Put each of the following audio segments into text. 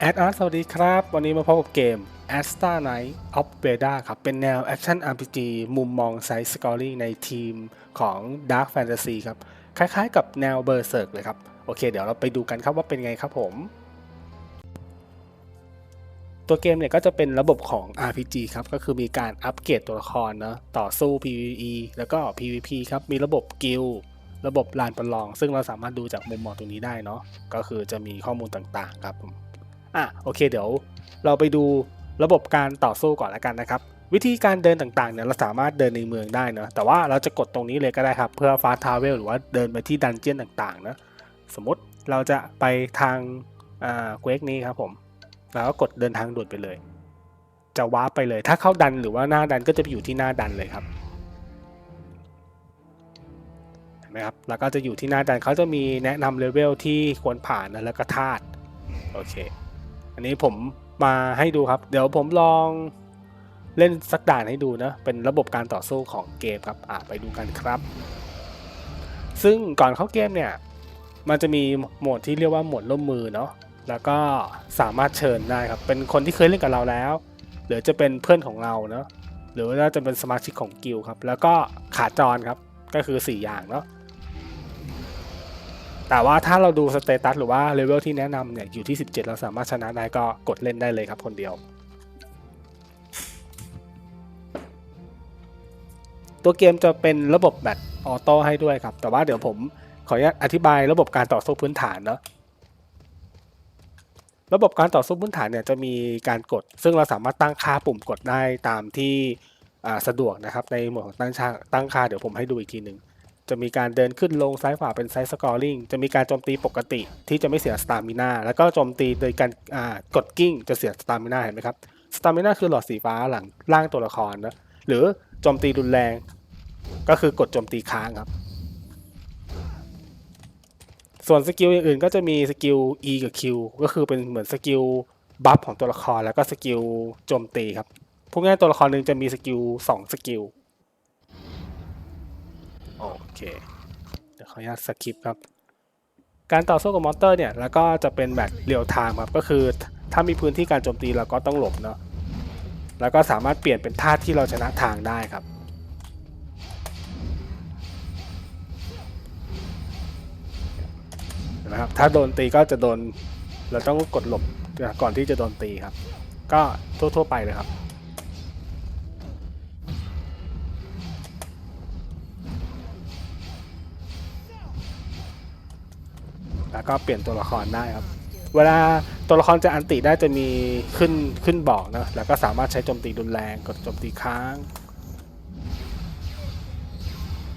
แอดอาร์สวัสดีครับ วันนี้มาพบกับเกม a s t a Night of Veda ครับ เป็นแนว Action RPG มุมมองไซส์สกอรี่ในทีมของ Dark Fantasy ครับ คล้ายๆกับแนว Berserk เลยครับ โอเค เดี๋ยวเราไปดูกันครับว่าเป็นไงครับผม ตัวเกมเนี่ยก็จะเป็นระบบของ RPG ครับ ก็คือมีการอัปเกรดตัวละครเนาะต่อสู้ PVE แล้วก็ PVP ครับ มีระบบกิลระบบลานประลอง ซึ่งเราสามารถดูจากมุมมองตรงนี้ได้เนาะก็คือจะมีข้อมูลต่างๆ ครับผม อะโอเคเดี๋ยวเราไปดูระบบการต่อสู้ก่อนแล้วกันนะครับ วิธีการเดินต่างๆเนี่ยเราสามารถเดินในเมืองได้เนะแต่ว่าเราจะกดตรงนี้เลยก็ได้ครับ เพื่อฟาสทาวเวลหรือว่าเดินไปที่ดันเจี้ยนต่างๆนะสมมติเราจะไปทางอ่าเควกนี้ครับผม แล้วก็กดเดินทางด่วนไปเลย จะวาร์ปไปเลย ถ้าเข้าดันหรือว่าหน้าดันก็จะไปอยู่ที่หน้าดันเลยครับเห็นไหมครับแล้วก็จะอยู่ที่หน้าดันเขาจะมีแนะนำเลเวลที่ควรผ่านนะแล้วก็ธาตุโอเค อันนี้ผมมาให้ดูครับ เดี๋ยวผมลองเล่นสักด่านให้ดูนะ เป็นระบบการต่อสู้ของเกมครับอ่าไปดูกันครับ ซึ่งก่อนเข้าเกมเนี่ย มันจะมีโหมดที่เรียกว่าโหมดร่วมมือเนาะ แล้วก็สามารถเชิญได้ครับ เป็นคนที่เคยเล่นกับเราแล้ว หรือจะเป็นเพื่อนของเราเนาะ หรือว่าจะเป็นสมาชิกของกิลครับ แล้วก็ขาจรครับ ก็คือ 4 อย่างเนาะ แต่ว่าถ้าเราดูสเตตัสหรือว่าเลเวลที่แนะนำเนี่ยอยู่ที่ 17 เราสามารถชนะได้ก็กดเล่นได้เลยครับคนเดียว ตัวเกมจะเป็นระบบแบตออโต้ให้ด้วยครับ แต่ว่าเดี๋ยวผมขออนุญาตอธิบายระบบการต่อสู้พื้นฐานเนาะระบบการต่อสู้พื้นฐานเนี่ยจะมีการกด ซึ่งเราสามารถตั้งค่าปุ่มกดได้ตามที่สะดวกนะครับ ในหมวดของตั้งค่าตั้งค่าเดี๋ยวผมให้ดูอีกทีหนึ่ง จะมีการเดินขึ้นลงซ้ายขวาเป็นไซส์สกอร์ลิงจะมีการโจมตีปกติที่จะไม่เสียสตามิน่าแล้วก็โจมตีโดยการกดกิ้งจะเสียสตามิน่าเห็นไหมครับสตามิน่าคือหลอดสีฟ้าหลังล่างตัวละครนะหรือโจมตีรุนแรง ก็คือกดโจมตีค้างครับ ส่วนสกิลอย่างอื่นก็จะมีสกิล E กับ Q ก็คือเป็นเหมือนสกิลบัฟของตัวละครแล้วก็สกิลโจมตีครับพวกง่ายตัวละครหนึ่งจะมีสกิล2สกิล โอเค เดี๋ยวขออนุญาตสคิปครับ การต่อสู้กับมอนเตอร์เนี่ย แล้วก็จะเป็นแบบเรียลไทม์ครับ ก็คือถ้ามีพื้นที่การโจมตีเราก็ต้องหลบเนาะ แล้วก็สามารถเปลี่ยนเป็นท่าที่เราชนะทางได้ครับนไหมครับ ถ้าโดนตีก็จะโดน เราต้องกดหลบก่อนที่จะโดนตีครับ ก็ทั่วๆไปเลยครับ ก็เปลี่ยนตัวละครได้ครับ เวลาตัวละครจะอันติได้จะมีขึ้นขึ้นบอกนะ แล้วก็สามารถใช้โจมตีรุนแรง กดโจมตีค้าง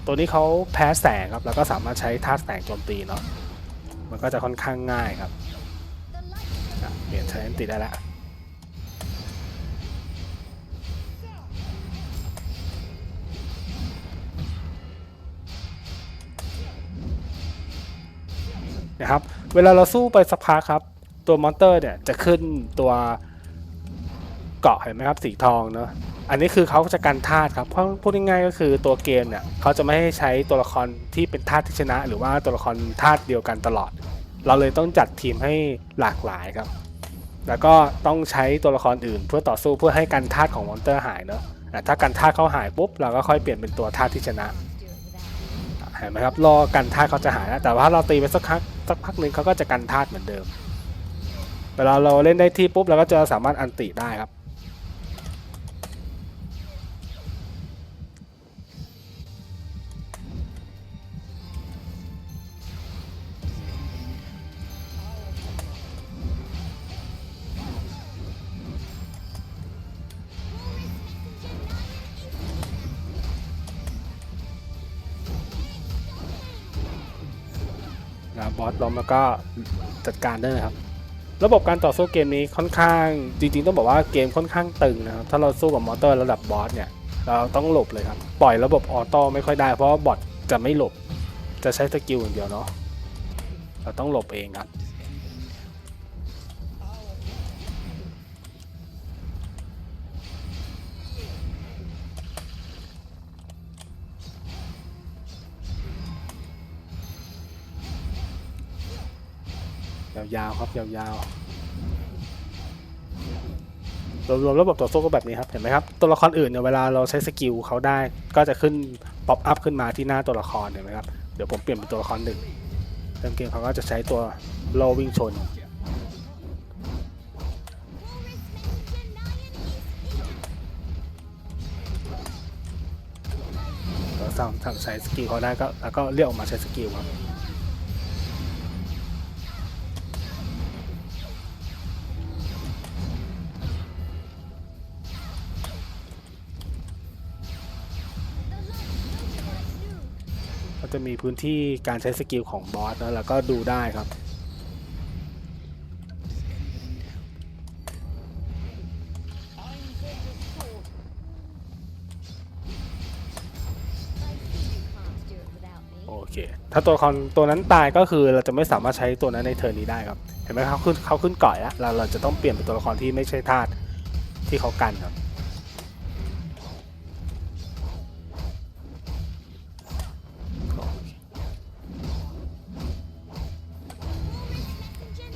ตัวนี้เขาแพ้แสงครับ แล้วก็สามารถใช้ท่าแสงโจมตีเนาะ มันก็จะค่อนข้างง่ายครับ เปลี่ยนใช้อันติได้แล้ว เวลาเราสู้ไปสักพักครับ ตัวมอนเตอร์เนี่ยจะขึ้นตัวเกาะเห็นไหมครับสีทองเนาะอันนี้คือเขาจะกันธาตุครับเพราะพูดง่ายๆก็คือตัวเกมเนี่ยเขาจะไม่ให้ใช้ตัวละครที่เป็นธาตุที่ชนะ หรือว่าตัวละครธาตุเดียวกันตลอด เราเลยต้องจัดทีมให้หลากหลายครับ แล้วก็ต้องใช้ตัวละครอื่น เพื่อต่อสู้เพื่อให้กันธาตุของมอนเตอร์หายเนาะถ้ากันธาตุเขาหายปุ๊บเราก็ค่อยเปลี่ยนเป็นตัวธาตุที่ชนะเห็นไหมครับรอกันธาตุเขาจะหายนะแต่ว่าเราตีไปสักพัก สักพักหนึ่งเขาก็จะกันธาตุเหมือนเดิม เวลาเราเล่นได้ที่ปุ๊บเราก็จะสามารถอันติได้ครับ นะบอสล้มแล้วก็จัดการได้เลยครับ ระบบการต่อสู้เกมนี้ค่อนข้างจริงๆ ต้องบอกว่าเกมค่อนข้างตึงนะครับถ้าเราสู้กับมอเตอร์ระดับบอสเนี่ยเราต้องหลบเลยครับ ปล่อยระบบออโต้ไม่ค่อยได้เพราะว่าบอทจะไม่หลบ จะใช้สกิลอย่างเดียวเนาะเราต้องหลบเองครับ ยาวๆครับยาวๆรวมๆระบบต่อสู้ก็แบบนี้ครับเห็นไหมครับตัวละครอื่นเนี่ยเวลาเราใช้สกิลเขาได้ก็จะขึ้นป๊อปอัพขึ้นมาที่หน้าตัวละครเห็นไหมครับเดี๋ยวผมเปลี่ยนเป็นตัวละครหนึ่งเริ่มเกมเขาก็จะใช้ตัวโลวิ่งชนเราสามารถใช้สกิลเขาได้ก็แล้วก็เรียกออกมาใช้สกิลครับ จะมีพื้นที่การใช้สกิลของบอสนะแล้วก็ดูได้ครับโอเค ถ้าตัวละครตัวนั้นตายก็คือเราจะไม่สามารถใช้ตัวนั้นในเทิร์นนี้ได้ครับ เห็นไหมครับขึ้นเขาขึ้นก่อยแล้วเราเราจะต้องเปลี่ยนเป็นตัวละครที่ไม่ใช่ธาตุที่เขากันครับ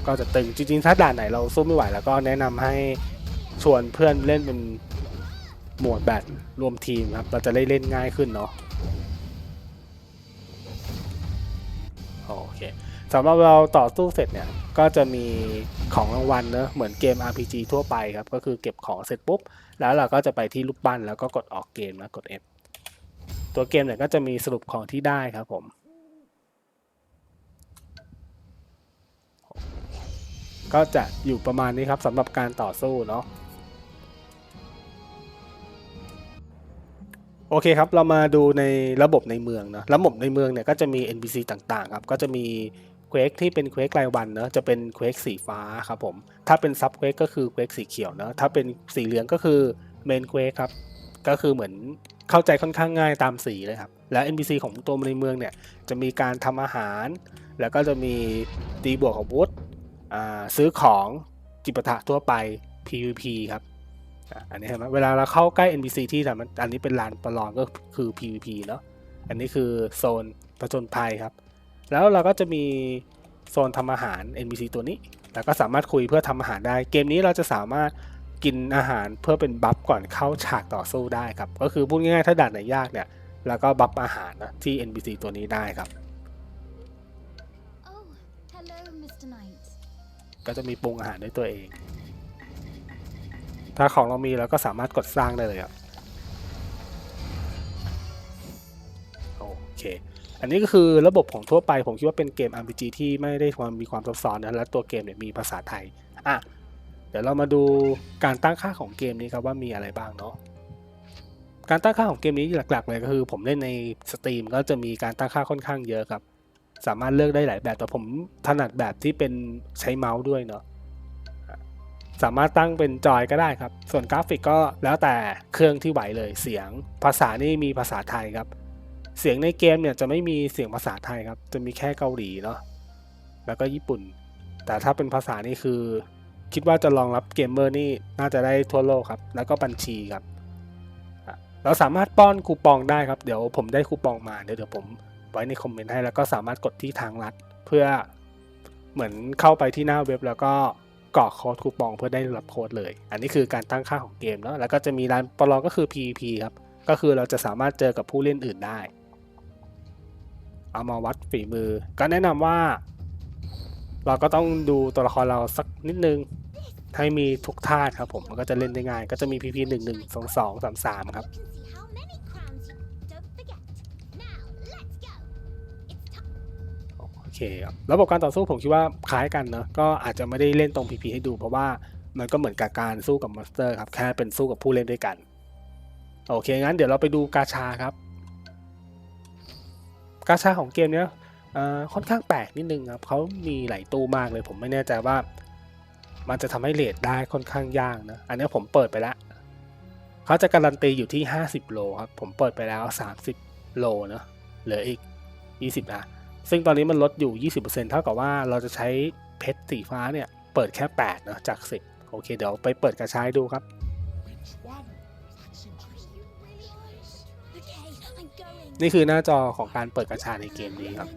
ก็จะตึงจริงๆ ถ้าด่านไหนเราสู้ไม่ไหวแล้วก็แนะนำให้ชวนเพื่อนเล่นเป็นหมวดแบบรวมทีมครับ เราจะได้เล่นง่ายขึ้นเนาะโอเคสำหรับเราต่อสู้เสร็จเนี่ย ก็จะมีของรางวัลเนอะเหมือนเกม RPG ทั่วไปครับ ก็คือเก็บของเสร็จปุ๊บ แล้วเราก็จะไปที่รูปปั้นแล้วก็กดออกเกมแล้วกด F ตัวเกมเนี่ยก็จะมีสรุปของที่ได้ครับผม ก็จะอยู่ประมาณนี้ครับสำหรับการต่อสู้เนาะโอเคครับ เรามาดูในระบบในเมืองเนาะระบบในเมืองเนี่ยก็จะมี NPC ต่างๆครับก็จะมีเควกที่เป็นเควกรายวันเนาะจะเป็นเควกสีฟ้าครับผมถ้าเป็นซับเควกก็คือเควกสีเขียวเนาะถ้าเป็นสีเหลืองก็คือเมนเควกครับก็คือเหมือนเข้าใจค่อนข้างง่ายตามสีเลยครับและ NPC ของตัวในเมืองเนี่ยจะมีการทำอาหาร แล้วก็จะมีตีบวกของวุธอ่า ซื้อของจิปาถะทั่วไป PVP ครับอันนี้เห็นไหมเวลาเราเข้าใกล้ NPC ที่ทำอันนี้เป็นลานประลองก็คือ PVP เนาะอันนี้คือโซนผจญภัยครับ แล้วเราก็จะมีโซนทำอาหาร NPC ตัวนี้ แล้วก็สามารถคุยเพื่อทำอาหารได้ เกมนี้เราจะสามารถกินอาหารเพื่อเป็นบัฟก่อนเข้าฉากต่อสู้ได้ครับ ก็คือพูดง่ายๆถ้าด่านไหนยากเนี่ยแล้วก็บัฟอาหารนะที่ NPC ตัวนี้ได้ครับ Oh, hello, ก็จะมีปรุงอาหารด้วยตัวเอง ถ้าของเรามีเราก็สามารถกดสร้างได้เลยครับโอเค อันนี้ก็คือระบบของทั่วไป ผมคิดว่าเป็นเกม RPG ที่ไม่ได้ความมีความซับซ้อนนะและตัวเกมเนี่ยมีภาษาไทยอะเดี๋ยวเรามาดูการตั้งค่าของเกมนี้ครับว่ามีอะไรบ้างเนาะการตั้งค่าของเกมนี้หลัก ๆ เลยก็คือ ผมเล่นในสตรีมก็จะมีการตั้งค่าค่อนข้างเยอะครับ สามารถเลือกได้หลายแบบแต่ผมถนัดแบบที่เป็นใช้เมาส์ด้วยเนาะสามารถตั้งเป็นจอยก็ได้ครับ ส่วนกราฟิกก็แล้วแต่เครื่องที่ไหวเลยเสียงภาษานี่มีภาษาไทยครับ เสียงในเกมเนี่ยจะไม่มีเสียงภาษาไทยครับ จะมีแค่เกาหลีเนาะแล้วก็ญี่ปุ่น แต่ถ้าเป็นภาษานี่คือ คิดว่าจะรองรับเกมเมอร์นี่น่าจะได้ทั่วโลกครับ แล้วก็บัญชีครับเราสามารถป้อนคูปองได้ครับ เดี๋ยวผมได้คูปองมาเดี๋ยวเดี๋ยวผม ไว้ในคอมเมนต์ให้แล้วก็สามารถกดที่ทางลัด เพื่อเหมือนเข้าไปที่หน้าเว็บแล้วก็กรอกโค้ดคูปองเพื่อได้รับโค้ดเลย อันนี้คือการตั้งค่าของเกมเนาะแล้วก็จะมีร้านประลองก็คือ PVP ครับ ก็คือเราจะสามารถเจอกับผู้เล่นอื่นได้ เอามาวัดฝีมือ ก็แนะนำว่า เราก็ต้องดูตัวละครเราสักนิดนึง ให้มีทุกท่าตุครับผมมันก็จะเล่นได้ง่าย ก็จะมี PP 1 1 2 2 3 3 ครับ เคครับระบบการต่อสู้ผมคิดว่าคล้ายกันเนอะก็อาจจะไม่ได้เล่นตรง PP ให้ดู เพราะว่ามันก็เหมือนกับการสู้กับมอนสเตอร์ครับ แค่เป็นสู้กับผู้เล่นด้วยกัน โอเค งั้นเดี๋ยวเราไปดูกาชาครับ กาชาของเกมเนี้ยค่อนข้างแปลกนิดนึงครับเขามีหลายตู้มากเลย ผมไม่แน่ใจว่า มันจะทำให้เลทได้ค่อนข้างยากนะ อันนี้ผมเปิดไปแล้วเขาจะการันตีอยู่ที่ 50 โลครับ ผมเปิดไปแล้ว 30 โลเนะเหลืออีก 20 นะ ซึ่งตอนนี้มันลดอยู่ 20%เท่ากับว่าเราจะใช้เพชรสีฟ้าเนี่ย เปิดแค่ 8 เนอะจาก 10 โอเค เดี๋ยวไปเปิดกระชายดูครับ นี่คือหน้าจอของการเปิดกระชาในเกมนี้ครับ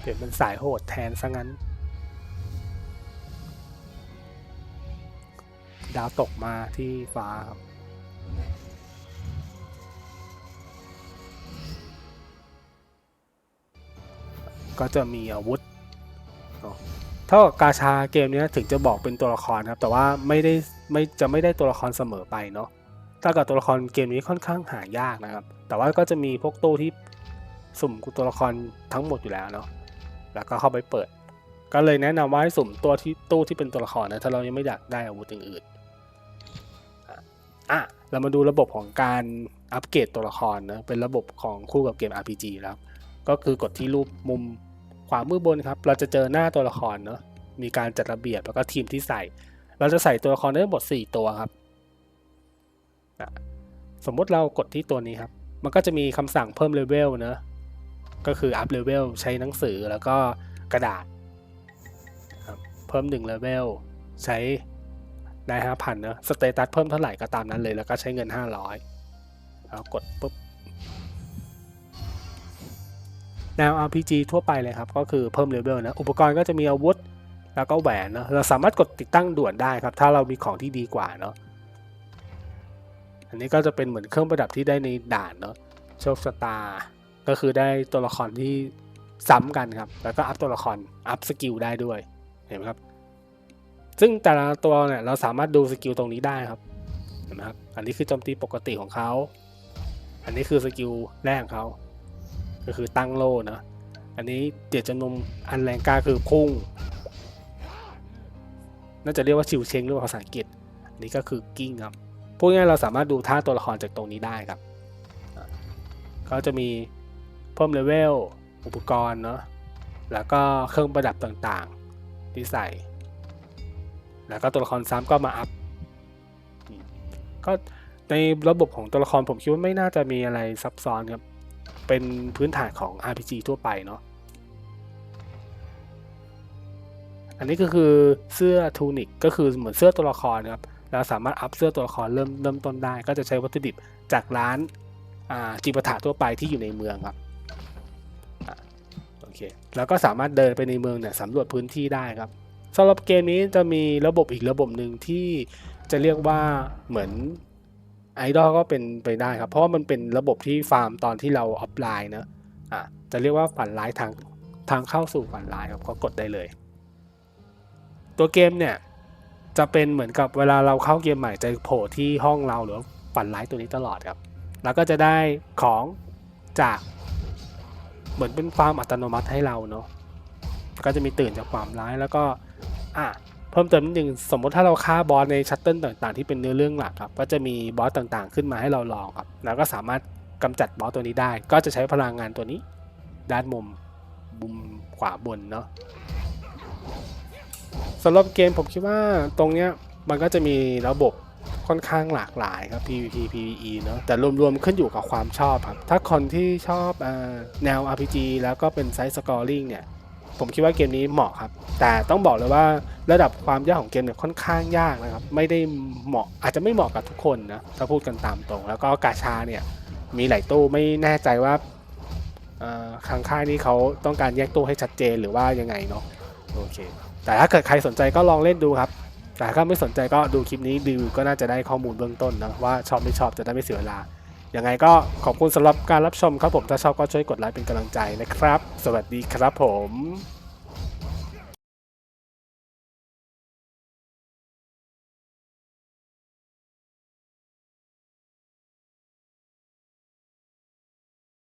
เปลี่ยนเป็นสายโหดแทนซะงั้น ดาวตกมาที่ฟ้าครับ ก็จะมีอาวุธเนอะเท่ากับกาชาเกมนี้ถึงจะบอกเป็นตัวละครครับ แต่ว่าไม่ได้ไม่จะไม่ได้ตัวละครเสมอไปเนาะถ้ากับตัวละครเกมนี้ค่อนข้างหายากนะครับ แต่ว่าก็จะมีพวกตู้ที่สุ่มตัวละครทั้งหมดอยู่แล้วเนาะแล้วก็เข้าไปเปิด ก็เลยแนะนำว่าให้สุ่มตัวที่ตู้ที่เป็นตัวละครนะถ้าเรายังไม่อยากได้อาวุธอื่นๆอะอะเรามาดูระบบของการอัปเกรดตัวละครนะเป็นระบบของคู่กับเกม RPG แล้วก็คือกดที่รูปมุม ขวามือบนครับ เราจะเจอหน้าตัวละครเนาะ มีการจัดระเบียบแล้วก็ทีมที่ใส่ เราจะใส่ตัวละครได้ทั้งหมด4 ตัวครับ สมมุติเรากดที่ตัวนี้ครับ มันก็จะมีคำสั่งเพิ่มเลเวลเนอะก็คืออัพเลเวลใช้หนังสือแล้วก็กระดาษ เพิ่ม1เลเวลใช้ได้5,000เนอะสเตตัสเพิ่มเท่าไหร่ก็ตามนั้นเลย แล้วก็ใช้เงิน 500แล้วกดปุ๊บ แนว RPG ทั่วไปเลยครับ ก็คือเพิ่มเลเวลนะ อุปกรณ์ก็จะมีอาวุธ แล้วก็แหวนเนอะเราสามารถกดติดตั้งด่วนได้ครับ ถ้าเรามีของที่ดีกว่าเนาะอันนี้ก็จะเป็นเหมือนเครื่องประดับที่ได้ในด่านเนาะโชคชะตา ก็คือได้ตัวละครที่ซ้ำกันครับ แล้วก็อัพตัวละคร อัพสกิลได้ด้วย เห็นไหมครับ ซึ่งแต่ละตัวเนี่ยเราสามารถดูสกิลตรงนี้ได้ครับ เห็นไหมครับ อันนี้คือโจมตีปกติของเขา อันนี้คือสกิลแรกของเขา ก็คือตั้งโล่นะอันนี้เดียจำนวนอันแรงกล้าคือพุ่ง น่าจะเรียกว่าชิวเชงหรือว่าภาษาอังกฤษอันนี้ก็คือกิ้งครับพูดง่ายเราสามารถดูท่าตัวละครจากตรงนี้ได้ครับก็จะมีเพิ่มเลเวลอุปกรณ์เนาะแล้วก็เครื่องประดับต่างๆ ที่ใส่ แล้วก็ตัวละครซ้ำก็มาอัพก็ในระบบของตัวละครผมคิดว่าไม่น่าจะมีอะไรซับซ้อนครับ เป็นพื้นฐานของ RPG ทั่วไปเนาะอันนี้ก็คือเสื้อทูนิกก็คือเหมือนเสื้อตัวละครนะครับเราสามารถอัพเสื้อตัวละครเริ่มเริ่มต้นได้ ก็จะใช้วัตถุดิบจากร้านจิปถะทั่วไปที่อยู่ในเมืองครับโอเคแล้วก็สามารถเดินไปในเมืองเนี่ยสำรวจพื้นที่ได้ครับสำหรับเกมนี้จะมีระบบอีกระบบหนึ่งที่จะเรียกว่าเหมือน ไอดอลก็เป็นไปได้ครับ เพราะมันเป็นระบบที่ฟาร์มตอนที่เราออฟไลน์นะอะจะเรียกว่าฝันร้ายทางทางเข้าสู่ฝันร้ายครับก็กดได้เลย ตัวเกมเนี่ย จะเป็นเหมือนกับเวลาเราเข้าเกมใหม่จะโผล่ที่ห้องเราหรือฝันร้ายตัวนี้ตลอดครับ แล้วก็จะได้ของจากเหมือนเป็นฟาร์มอัตโนมัติให้เราเนาะก็จะมีตื่นจากความร้ายแล้วก็อะ เพิ่มเติมนิดนึงสมมติถ้าเราฆ่าบอสในชัตเติลต่างๆ ที่เป็นเนื้อเรื่องหลักครับ ก็จะมีบอสต่างๆ ขึ้นมาให้เราลองครับแล้วก็สามารถกำจัดบอสตัวนี้ได้ ก็จะใช้พลังงานตัวนี้ ด้านมุมมุมขวาบนเนาะสำหรับเกมผมคิดว่าตรงเนี้ยมันก็จะมีระบบค่อนข้างหลากหลายครับ PVP PVE เนาะแต่รวมๆขึ้นอยู่กับความชอบครับ ถ้าคนที่ชอบอแนว RPG แล้วก็เป็นไซส์สกอร์ลิงเนี่ย ผมคิดว่าเกมนี้เหมาะครับ แต่ต้องบอกเลยว่าระดับความยากของเกมเนี่ยค่อนข้างยากนะครับ ไม่ได้เหมาะอาจจะไม่เหมาะกับทุกคนนะถ้าพูดกันตามตรง แล้วก็กาชาเนี่ยมีหลายตู้ไม่แน่ใจว่าเอ่อทางค่ายนี้เขาต้องการแยกตู้ให้ชัดเจนหรือว่ายังไงเนาะโอเค แต่ถ้าเกิดใครสนใจก็ลองเล่นดูครับ แต่ถ้าไม่สนใจก็ดูคลิปนี้ดูก็น่าจะได้ข้อมูลเบื้องต้นนะว่าชอบไม่ชอบจะได้ไม่เสียเวลา ยังไงก็ขอบคุณสำหรับการรับชมครับผม ถ้าชอบก็ช่วยกดไลค์เป็นกำลังใจนะครับ สวัสดีครับผม